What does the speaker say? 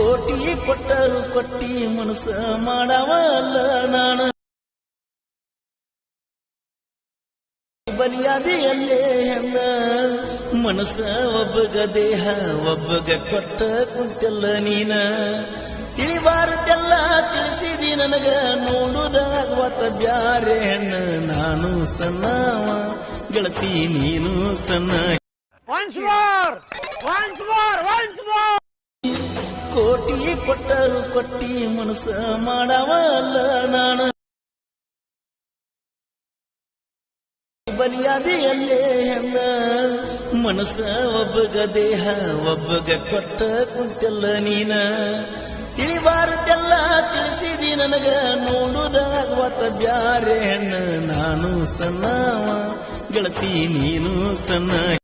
ಕೋಟಿ ಕೊಟ್ಟರು ಕೊಟ್ಟಿ ಮನಸ್ಸ ಮಾಡವಲ್ಲ ನಾನು ಬಲಿಯಾದೆಯಲ್ಲೇ ಹೆಣ್ಣ ಮನಸ್ಸ ಒಬ್ಬಗ ದೇಹ, ಒಬ್ಬಗ ಕೊಟ್ಟ ಕುಂತಲ್ಲ ನೀನ ತಿಳಿಬಾರದೆಲ್ಲ ತಿಳಿಸಿದಿ ನನಗ ನೋಡುದಾಗುವತ್ತ ಬ್ಯಾರೆ ಹೆಣ್ಣ, ನಾನು ಸಣ್ಣವ, ಗೆಳತಿ ನೀನು ಸಣ್ಣ Once more! Once more! Once more! ಕೋಟಿ ಕೊಟ್ಟರು ಕೊಟ್ಟಿ ಮನಸ್ಸ ಮಾಡವಲ್ಲ ನಾನು. ಬಲಿಯಾದೆಯಲ್ಲೇ ಹೆಣ್ಣ ಮನಸ್ಸ ಒಬ್ಬಗ ದೇಹ, ಒಬ್ಬಗ ಕೊಟ್ಟ ಕುಂತಲ್ಲ ನೀನ. ತಿಳಿಬಾರದೆಲ್ಲ ತಿಳಿಸಿದಿ ನನಗ ನೋಡುದಾಗುವತ್ತ ಬ್ಯಾರೆ ಹೆಣ್ಣ ನಾನು ಸಣ್ಣವ, ಗೆಳತಿ ನೀನು ಸಣ್ಣ